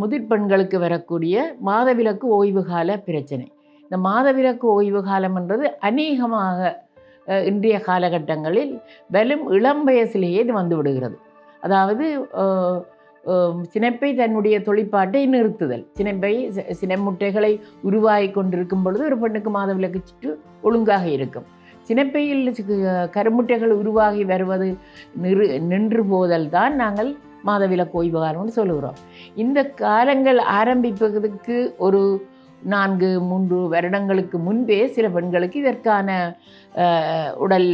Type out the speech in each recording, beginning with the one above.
முதிர் பெண்களுக்கு வரக்கூடிய மாதவிலக்கு ஓய்வு கால பிரச்சனை. இந்த மாதவிலக்கு ஓய்வு காலம்ன்றது அநேகமாக இன்றைய காலகட்டங்களில் வெறும் இளம் வயசிலேயே இது வந்து விடுகிறது. அதாவது சினைப்பை தன்னுடைய தொழிற்பாட்டை நிறுத்துதல். சினைப்பை சினைமுட்டைகளை உருவாகி கொண்டிருக்கும் பொழுது ஒரு பெண்ணுக்கு மாதவிலக்கு சுற்று ஒழுங்காக இருக்கும். சினைப்பையில் கருமுட்டைகள் உருவாகி வருவது நிறு நின்று போதல் தான் நாங்கள் மாதவிலக்கு ஓய்வு காலம்னு சொல்லுகிறோம். இந்த காலங்கள் ஆரம்பிப்பதற்கு ஒரு நான்கு மூன்று வருடங்களுக்கு முன்பே சில பெண்களுக்கு இதற்கான உடல்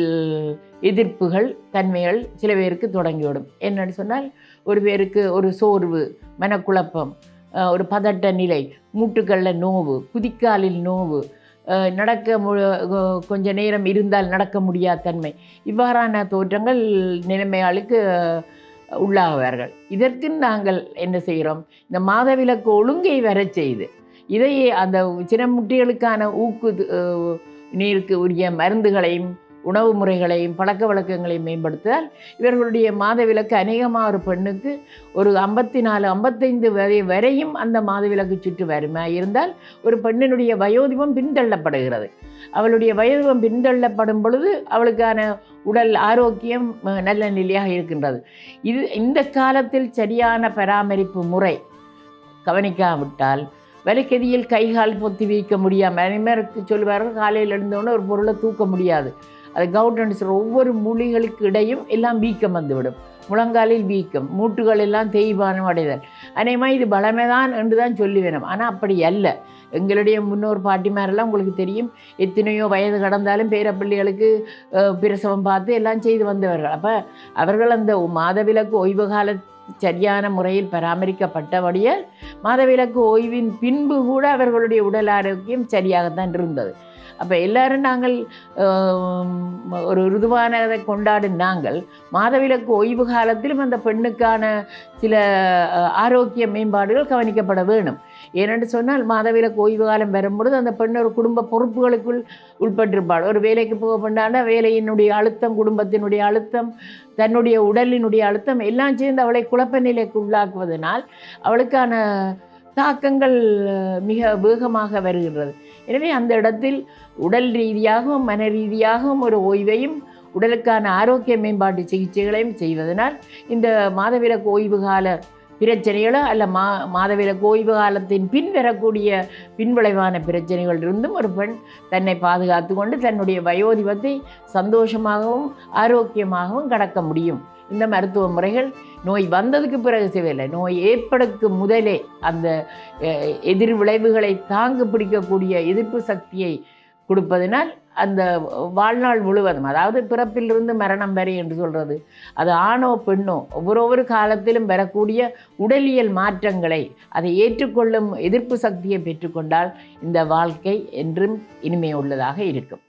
எதிர்ப்புகள் தன்மைகள் சில பேருக்கு தொடங்கிவிடும். என்னன்னு சொன்னால் ஒரு பேருக்கு ஒரு சோர்வு மனக்குழப்பம் ஒரு பதட்ட நிலை மூட்டுக்களில் நோவு குதிக்காலில் நோவு நடக்க மு கொ- கொஞ்ச நேரம் இருந்தால் நடக்க முடியாத தன்மை. இவ்வாறான தோற்றங்கள் நிலைமையாளுக்கு உள்ளாகுவார்கள் இதற்கு நாங்கள் என்ன செய்கிறோம்? இந்த மாதவிலக்கு ஒழுங்கை வரச் செய்து இதையே அந்த சின்ன முட்டிகளுக்கான ஊக்கு நீருக்கு உரிய மருந்துகளையும் உணவு முறைகளையும் பழக்க வழக்கங்களையும் மேம்படுத்தினால் இவர்களுடைய மாதவிலக்கு அநேகமாக ஒரு பெண்ணுக்கு ஒரு ஐம்பத்தி நாலு ஐம்பத்தைந்து வரை வரையும் அந்த மாதவிலக்கு சுற்று வருமா இருந்தால் ஒரு பெண்ணினுடைய வயோதிபம் பின்தள்ளப்படுகிறது. அவளுடைய வயோதிபம் பின்தள்ளப்படும் பொழுது அவளுக்கான உடல் ஆரோக்கியம் நல்ல நிலையாக இருக்கின்றது. இது இந்த காலத்தில் சரியான பராமரிப்பு முறை கவனிக்காவிட்டால் வலிக்கதியில் கை கால் பொத்தி வைக்க முடியாமல் அனைவருக்கு சொல்லுவார்கள் காலையில் எழுந்தோடனே ஒரு பொருளை தூக்க முடியாது. அது கவுண்டன்ஸ் ஒவ்வொரு மூலிகளுக்கு இடையும் எல்லாம் வீக்கம் வந்துவிடும். முழங்காலில் வீக்கம் மூட்டுகள் எல்லாம் தேய்மானம் அடைதல். அநேகமாக இது பலமே தான் என்று தான் சொல்லி வேணும். ஆனால் அப்படி அல்ல. எங்களுடைய முன்னோர் பாட்டிமாரெல்லாம் உங்களுக்கு தெரியும். எத்தனையோ வயது கடந்தாலும் பேரப்பிள்ளைகளுக்கு பிரசவம் பார்த்து எல்லாம் செய்து வந்தவர்கள். அப்போ அவர்கள் அந்த மாதவிலக்கு ஓய்வு கால சரியான முறையில் பராமரிக்கப்பட்டபடியால் மாதவிலக்கு ஓய்வின் பின்பு கூட அவர்களுடைய உடல் ஆரோக்கியம் சரியாகத்தான் இருந்தது. அப்போ எல்லாரும் நாங்கள் ஒரு ருதுவானதை கொண்டாடும் நாங்கள் மாதவிலக்கு ஓய்வு காலத்திலும் அந்த பெண்ணுக்கான சில ஆரோக்கிய மேம்பாடுகள் கவனிக்கப்பட வேணும். ஏனென்று சொன்னால் மாதவிலக்கு ஓய்வு காலம் வரும்பொழுது அந்த பெண் ஒரு குடும்ப பொறுப்புகளுக்குள் உட்பட்டிருப்பாள். ஒரு வேலைக்கு போக பண்ணாண்டா வேலையினுடைய அழுத்தம் குடும்பத்தினுடைய அழுத்தம் தன்னுடைய உடலினுடைய அழுத்தம் எல்லாம் சேர்ந்து அவளை குழப்ப நிலைக்கு உள்ளாக்குவதனால் அவளுக்கான தாக்கங்கள் மிக வேகமாக வருகின்றது. எனவே அந்த இடத்தில் உடல் ரீதியாகவும் மன ரீதியாகவும் ஒரு ஓய்வையும் உடலுக்கான ஆரோக்கிய மேம்பாட்டு சிகிச்சைகளையும் செய்வதனால் இந்த மாதவிலக்கு ஓய்வு கால பிரச்சனைகளோ அல்ல மா மாதவிலக்கு ஓய்வு காலத்தின் பின் வரக்கூடிய பின்விளைவான பிரச்சனைகள் இருந்தும் ஒரு பெண் தன்னை பாதுகாத்து கொண்டு தன்னுடைய வயோதிபத்தை சந்தோஷமாகவும் ஆரோக்கியமாகவும் கடக்க முடியும். இந்த மருத்துவ முறைகள் நோய் வந்ததுக்கு பிறகு செய்வதில்லை நோய் ஏற்படுக்கு முதலே அந்த எதிர் விளைவுகளை தாங்கு பிடிக்கக்கூடிய எதிர்ப்பு சக்தியை கொடுப்பதனால் அந்த வாழ்நாள் முழுவதும் அதாவது பிறப்பிலிருந்து மரணம் வரை என்று சொல்கிறது அது ஆணோ பெண்ணோ ஒவ்வொரு ஒவ்வொரு காலத்திலும் வரக்கூடிய உடலியல் மாற்றங்களை அதை ஏற்றுக்கொள்ளும் எதிர்ப்பு சக்தியை பெற்றுக்கொண்டால் இந்த வாழ்க்கை என்றும் இனிமை உள்ளதாக இருக்கும்.